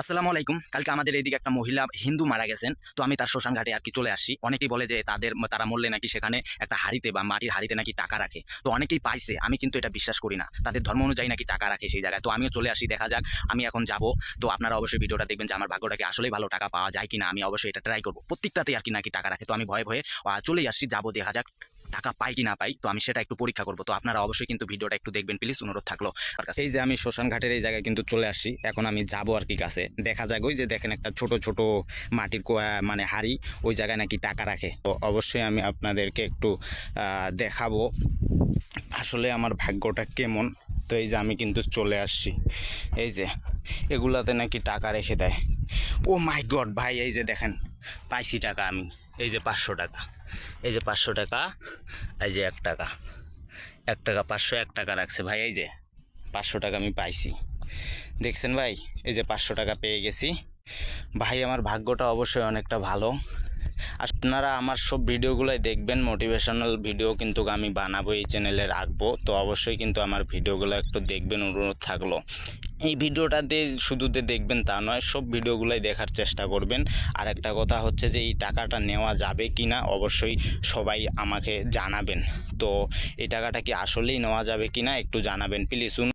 আসসালামু আলাইকুম। কালকে আমাদের এইদিকে একটা মহিলা হিন্দু মারা গেছেন। তো আমি তার শ্মশান ঘাটে আর কি চলে আসছি অনেকেই বলে যে তাদের তারা মরলে নাকি সেখানে একটা হাড়িতে বা মাটির হাড়িতে নাকি টাকা রাখে। তো অনেকেই পাইছে। আমি কিন্তু এটা বিশ্বাস করি না। তাদের ধর্ম অনুযায়ী নাকি টাকা রাখে সেই জায়গায়। তো আমিও চলে আসি। দেখা যাক, আমি এখন যাব। তো আপনারা অবশ্যই ভিডিওটা দেখবেন যে আমার ভাগ্যটাকে আসলেই ভালো টাকা পাওয়া যায় কিনা। আমি অবশ্যই এটা ট্রাই করব। প্রত্যেকটাতেই আর কি নাকি টাকা রাখে। তো আমি ভয়ে ভয়ে চলেই আসছি যাব, দেখা যাক। টাকা পাই কি না পাই, তো আমি সেটা একটু পরীক্ষা করব। তো আপনারা অবশ্যই কিন্তু ভিডিওটা একটু দেখবেন, প্লিজ অনুরোধ থাকল কাছে। এই যে আমি শ্মশান ঘাটের এই জায়গায় কিন্তু চলে আসছি, এখন আমি যাব আর কি কাছে। দেখা যাক ওই যে দেখেন একটা ছোট ছোট মাটির মানে হাড়ি, ওই জায়গায় নাকি টাকা রাখে। তো অবশ্যই আমি আপনাদেরকে একটু দেখাবো। আসলে আমার ভাগ্যটা কেমন? তো এই যে আমি কিন্তু চলে আসছি। এই যে এগুলাতে নাকি টাকা রেখে দেয়। ও মাই গড ভাই, এই যে দেখেন। পাইছি টাকা আমি। এই যে পাঁচশো টাকা। এই যে পাঁচশো টাকা, এই যে এক টাকা। এক টাকা পাঁচশো, এক টাকা রাখছে। ভাই, এই যে পাঁচশো টাকা আমি পাইছি। দেখছেন ভাই, এই যে পাঁচশো টাকা পেয়ে গেছি। ভাই, আমার ভাগ্যটা অবশ্যই অনেকটা ভালো। আপনারা আমার সব ভিডিওগুলোই দেখবেন। মোটিভেশনাল ভিডিও কিন্তু আমি বানাবো, এই চ্যানেলে রাখব। তো অবশ্যই কিন্তু আমার ভিডিওগুলো একটু দেখবেন, অনুরোধ থাকল। এই ভিডিওটাতে শুধুতে দেখবেন তা নয়, সব ভিডিওগুলোই দেখার চেষ্টা করবেন। আর একটা কথা হচ্ছে যে, এই টাকাটা নেওয়া যাবে কি না অবশ্যই সবাই আমাকে জানাবেন। তো এই টাকাটা কি আসলেই নেওয়া যাবে কি না একটু জানাবেন, প্লিজ।